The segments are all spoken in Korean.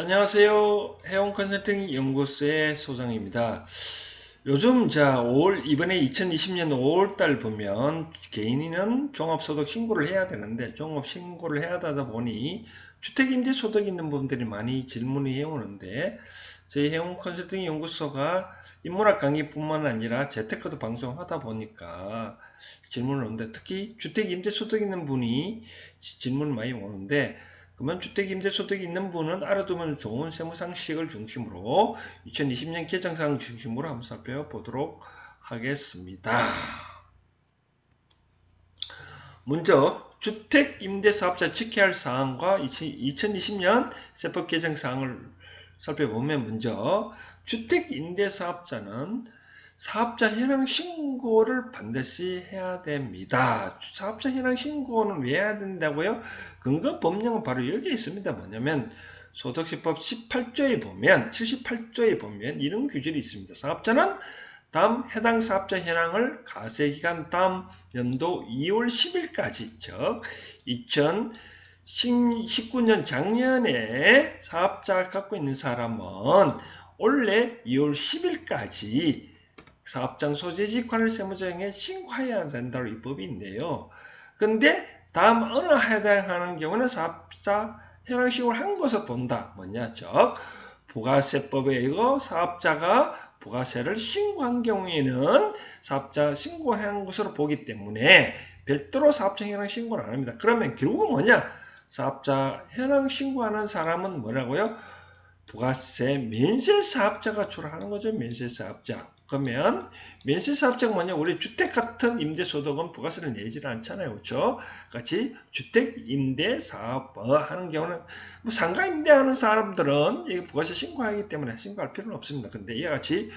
안녕하세요. 해운 컨설팅 연구소의 소장입니다. 요즘 자 5월 이번에 2020년 5월 달 보면 개인은 종합소득 신고를 해야 되는데 종합 신고를 해야 하다 보니 주택임대 소득 있는 분들이 많이 질문을 해오는데 저희 해운 컨설팅 연구소가 인문학 강의뿐만 아니라 재테크도 방송하다 보니까 질문을 오는데 특히 주택임대 소득 있는 분이 질문을 많이 오는데 그러면 주택임대소득이 있는 분은 알아두면 좋은 세무상식을 중심으로 2020년 개정사항 중심으로 한번 살펴보도록 하겠습니다. 먼저 주택임대사업자 지켜야 할 사항과 2020년 세법 개정 사항을 살펴보면 먼저 주택임대사업자는 사업자 현황 신고를 반드시 해야 됩니다. 사업자 현황 신고는 왜 해야 된다고요? 근거 법령은 바로 여기에 있습니다. 뭐냐면 소득세법 18조에 보면 78조에 보면 이런 규정이 있습니다. 사업자는 다음 해당 사업자 현황을 가세기간 다음 연도 2월 10일까지 즉 2019년 작년에 사업자가 갖고 있는 사람은 올해 2월 10일까지 사업장 소재지 관할 세무조항에 신고해야 된다는 입법이 있는데요. 근데 다음 어느 해당하는 경우는 사업자 현황 신고를 한 것을 본다. 뭐냐? 즉 부가세법에 의거 사업자가 부가세를 신고한 경우에는 사업자 신고한 것으로 보기 때문에 별도로 사업자 현황 신고를 안 합니다. 그러면 결국은 뭐냐? 사업자 현황 신고하는 사람은 뭐라고요? 부가세 면세 사업자가 주로 하는 거죠. 면세 사업자. 그러면 면세 사업자가 뭐냐? 우리 주택 같은 임대 소득은 부가세를 내지 않잖아요. 그렇죠? 같이 주택 임대 사업 하는 경우는 뭐 상가 임대하는 사람들은 이 부가세 신고하기 때문에 신고할 필요는 없습니다. 근데 이와 같이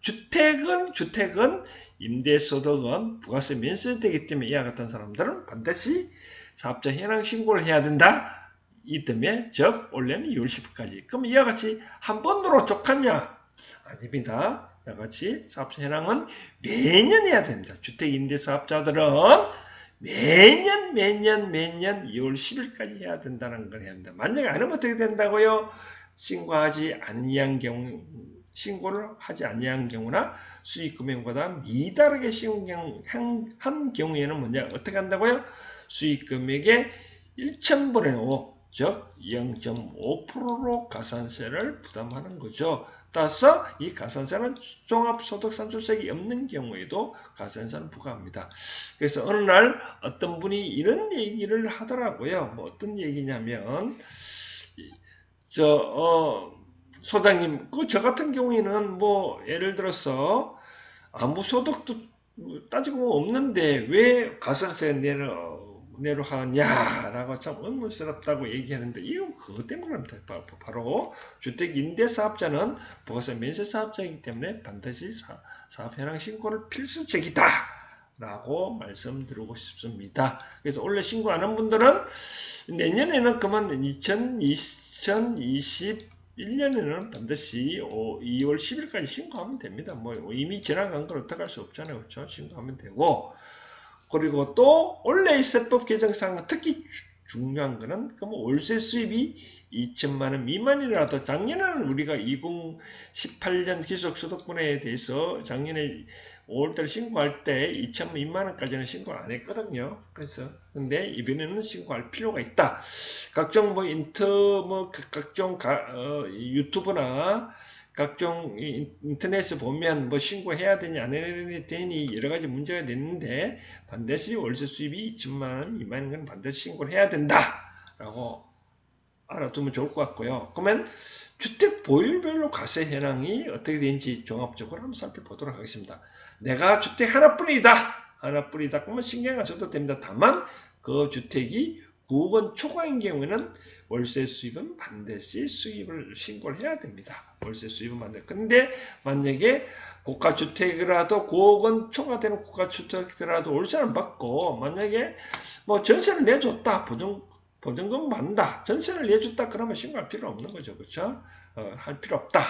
주택은 주택은 임대 소득은 부가세 면세되기 때문에 이와 같은 사람들은 반드시 사업자 현황 신고를 해야 된다. 이 때문에 즉 원래는 2월 10일까지. 그럼 이와 같이 한 번으로 족하냐? 아닙니다. 이와 같이 사업자 현황은 매년 해야 됩니다. 주택임대 사업자들은 매년 매년 매년 2월 10일까지 해야 된다는 걸 해야 합니다. 만약에 안 하면 어떻게 된다고요? 신고하지 아니한 경우 신고를 하지 아니한 경우나 수익 금액보다 미다르게 신고한 한 경우에는 뭐냐 어떻게 한다고요? 수익 금액의 1,000분의 5, 즉 0.5%로 가산세를 부담하는 거죠. 따라서 이 가산세는 종합소득산출세액이 없는 경우에도 가산세는 부과합니다. 그래서 어느 날 어떤 분이 이런 얘기를 하더라고요. 뭐 어떤 얘기냐면 저 어, 소장님 그 저 같은 경우에는 뭐 예를 들어서 아무 소득도 따지고 없는데 왜 가산세 내려 내로 하냐라고 참 의문스럽다고 얘기하는데 이건 그것 때문입니다. 바로 주택 임대 사업자는 부가세 면세 사업자이기 때문에 반드시 사, 사업 현황 신고를 필수적이다. 라고 말씀드리고 싶습니다. 그래서 원래 신고 안 한 분들은 내년에는 그만 2021년에는 반드시 2월 10일까지 신고하면 됩니다. 뭐 이미 지나간 걸 어떡할 수 없잖아요. 그렇죠? 신고하면 되고 그리고 또 원래 세법 개정상 특히 중요한 거는 그럼 월세 수입이 2천만 원 미만이라도 작년에는 우리가 2018년 기속 소득분에 대해서 작년에 5월달 신고할 때 2천만 원까지는 신고를 안 했거든요. 그래서 근데 이번에는 신고할 필요가 있다. 각종 뭐 인터 뭐 각종 가, 어, 유튜브나 각종 인터넷에 보면 뭐 신고해야 되니 안 해야 되니 여러 가지 문제가 됐는데 반드시 월세 수입이 2천만 원 미만인 건 반드시 신고를 해야 된다라고 알아두면 좋을 것 같고요. 그러면 주택 보유별로 과세 현황이 어떻게 되는지 종합적으로 한번 살펴보도록 하겠습니다. 내가 주택 하나뿐이다. 하나뿐이다. 그러면 신경 안 써도 됩니다. 다만 그 주택이 9억 초과인 경우에는 월세 수입은 반드시 수입을 신고를 해야 됩니다. 월세 수입은 반드시. 근데 만약에 고가주택이라도 9억 원 초과되는 고가주택이라도 월세를 받고 만약에 뭐 전세를 내줬다. 보증, 보증금 받는다. 전세를 내줬다. 그러면 신고할 필요 없는 거죠. 그렇죠? 어, 할 필요 없다.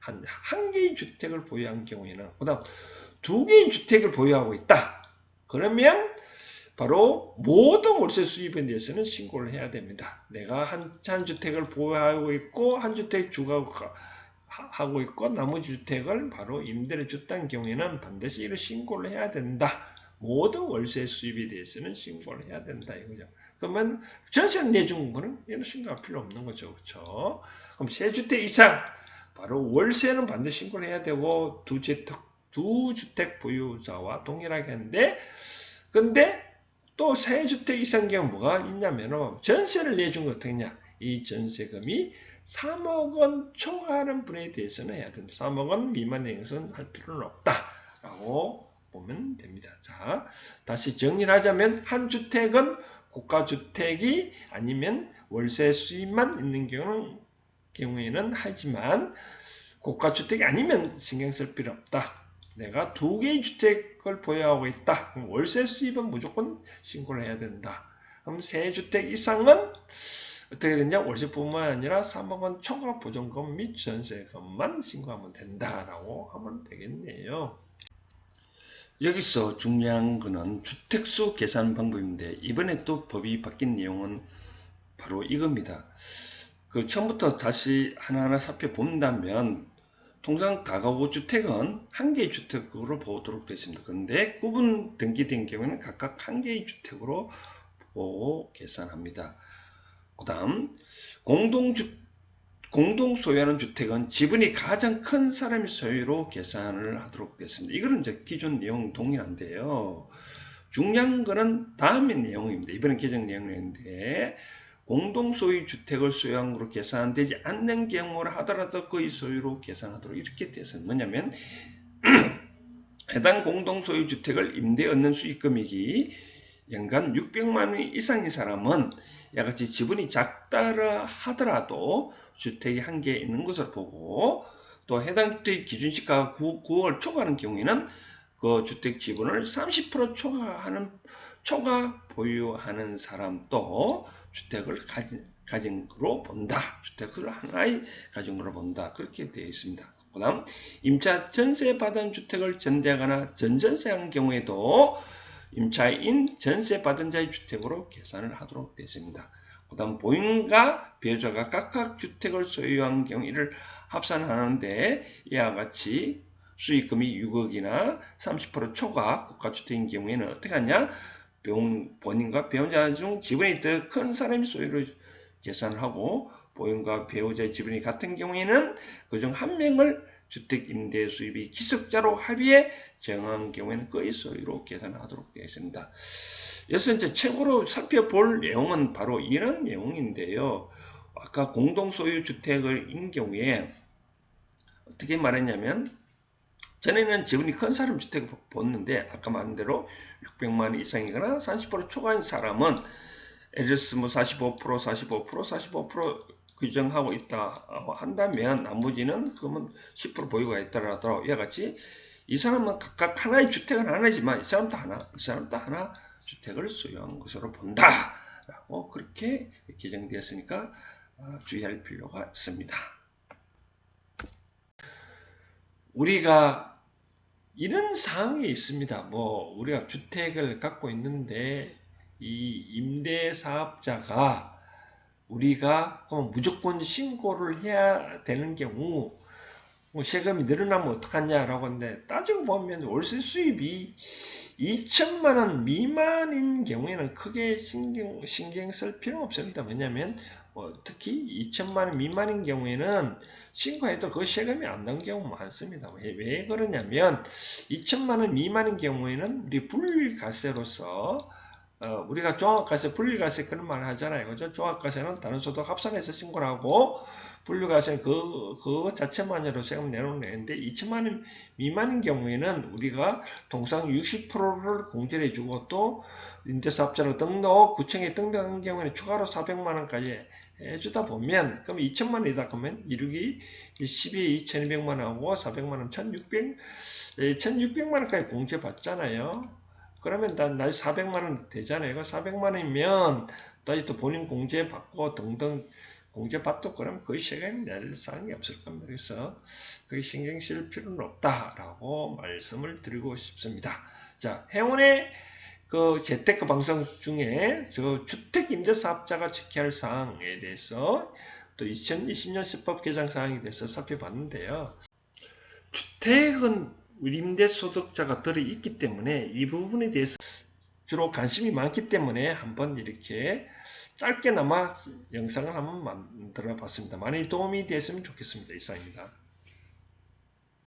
한, 한 개의 주택을 보유한 경우에는 그 다음 두 개의 주택을 보유하고 있다. 그러면 바로 모든 월세 수입에 대해서는 신고를 해야 됩니다. 내가 한, 한 주택을 보유하고 있고 한 주택 주거 하고 있고 나머지 주택을 바로 임대를 줬다는 경우에는 반드시 이를 신고를 해야 된다. 모든 월세 수입에 대해서는 신고를 해야 된다 이거죠. 그러면 전세를 내준 거는 얘는 신고할 필요 없는 거죠. 그렇죠? 그럼 세 주택 이상 바로 월세는 반드시 신고를 해야 되고 두 주택 두 주택 보유자와 동일하게 하는데 근데 또 세 주택 이상 경우 뭐가 있냐면은 전세를 내준 거 어떻게 했냐? 이 전세금이 3억 원 초과하는 분에 대해서는 해야 된다. 3억 원 미만의 것은 할 필요는 없다라고 보면 됩니다. 자, 다시 정리를 하자면 한 주택은 고가주택이 아니면 월세 수입만 있는 경우는 경우에는 하지만 고가주택이 아니면 신경 쓸 필요 없다. 내가 두 개의 주택을 보유하고 있다. 월세 수입은 무조건 신고를 해야 된다. 그럼 세 주택 이상은 어떻게 되냐? 월세뿐만 아니라 3억 원 초과 보존금 및 전세금만 신고하면 된다라고 하면 되겠네요. 여기서 중요한 것은 주택수 계산 방법인데 이번에 또 법이 바뀐 내용은 바로 이겁니다. 그 처음부터 다시 하나하나 살펴본다면 통상 다가구 주택은 한 개의 주택으로 보도록 되어 있습니다. 그런데 구분 등기된 경우에는 각각 한 개의 주택으로 보고 계산합니다. 그 다음 공동주 공동 소유하는 주택은 지분이 가장 큰 사람의 소유로 계산을 하도록 되었습니다. 이거는 이제 기존 내용 동일한데요. 중요한 거는 다음의 내용입니다. 이번엔 개정 내용인데 공동 소유 주택을 소유한 으로 계산되지 않는 경우를 하더라도 그의 소유로 계산하도록 이렇게 되었습니다. 뭐냐면 해당 공동 소유 주택을 임대 얻는 수익 금액이 연간 600만 원 이상인 사람은 야같이 지분이 작다라 하더라도 주택이 한 개 있는 것을 보고 또 해당 주택 기준시가 9, 9월 초과하는 경우에는 그 주택 지분을 30% 초과하는 초과 보유하는 사람도 주택을 가진, 가진 거로 본다. 주택을 하나의 가진 거로 본다. 그렇게 되어 있습니다. 그 다음 임차 전세 받은 주택을 전대하거나 전전세한 경우에도 임차인 전세 받은 자의 주택으로 계산을 하도록 되어 있습니다. 그 다음 보인과 배우자가 각각 주택을 소유한 경우 이를 합산하는데 이와 같이 수익금이 6억이나 30% 초과 국가주택인 경우에는 어떻게 하냐? 본인과 배우자 중 지분이 더 큰 사람이 소유로 계산을 하고 보인과 배우자의 지분이 같은 경우에는 그중 한 명을 주택 임대 수입이 기숙자로 합의해 정한 경우에는 그의 소유로 계산하도록 되어 있습니다. 여기서 이제 최고로 살펴볼 내용은 바로 이런 내용인데요. 아까 공동 소유 주택을 인 경우에 어떻게 말했냐면 전에는 지분이 큰 사람 주택을 봤는데 아까 말한 대로 600만 원 이상이거나 30% 초과인 사람은 예를 들어서 뭐 45%, 45%, 45% 규정하고 있다 한다면 나머지는 그러면 10% 보유가 있더라도 이와 같이 이 사람은 각각 하나의 주택은 하나지만 이 사람도 하나, 이 사람도 하나 주택을 소유한 것으로 본다. 라고 그렇게 개정되었으니까 아, 주의할 필요가 있습니다. 우리가 이런 상황이 있습니다. 뭐 우리가 주택을 갖고 있는데 이 임대 사업자가 우리가 무조건 신고를 해야 되는 경우 뭐 세금이 늘어나면 어떡하냐라고 하는데 따지고 보면 월세 수입이 2천만 원 미만인 경우에는 크게 신경, 신경 쓸 필요는 없습니다. 왜냐하면 어, 특히 2천만 원 미만인 경우에는 신고해도 그 세금이 안 나온 경우 많습니다. 왜, 왜 그러냐면 2천만 원 미만인 경우에는 우리 분리가세로서 어, 우리가 종합가세, 분리가세 그런 말 하잖아요. 그죠? 종합가세는 다른 소득 합산해서 신고를 하고 분류가세 그, 그거 자체만으로 세금 내놓는 애인데 2천만 원 미만인 경우에는 우리가 동상 60%를 공제를 해주고 또 임대사업자로 등록, 구청에 등록한 경우에는 추가로 400만 원까지 해주다 보면 그럼 2천만 원이다 그러면 이륙이 12에 2,200만 원하고 400만 원 1,600 1,600만 원까지 공제 받잖아요. 그러면 난 400만 원 되잖아요. 400만 원이면 또 본인 공제 받고 등등 공제 받도 그러면 거의 세금 낼 사항이 없을 겁니다. 그래서 거의 신경 쓸 필요는 없다라고 말씀을 드리고 싶습니다. 자, 행운의 그 재테크 방송 중에 저 주택 임대 사업자가 지켜야 할 사항에 대해서 또 2020년 시법 개정 사항에 대해서 살펴봤는데요. 주택은 임대 소득자가 들어 있기 때문에 이 부분에 대해서 주로 관심이 많기 때문에 한번 이렇게 짧게나마 영상을 한번 만들어 봤습니다. 많이 도움이 됐으면 좋겠습니다. 이상입니다.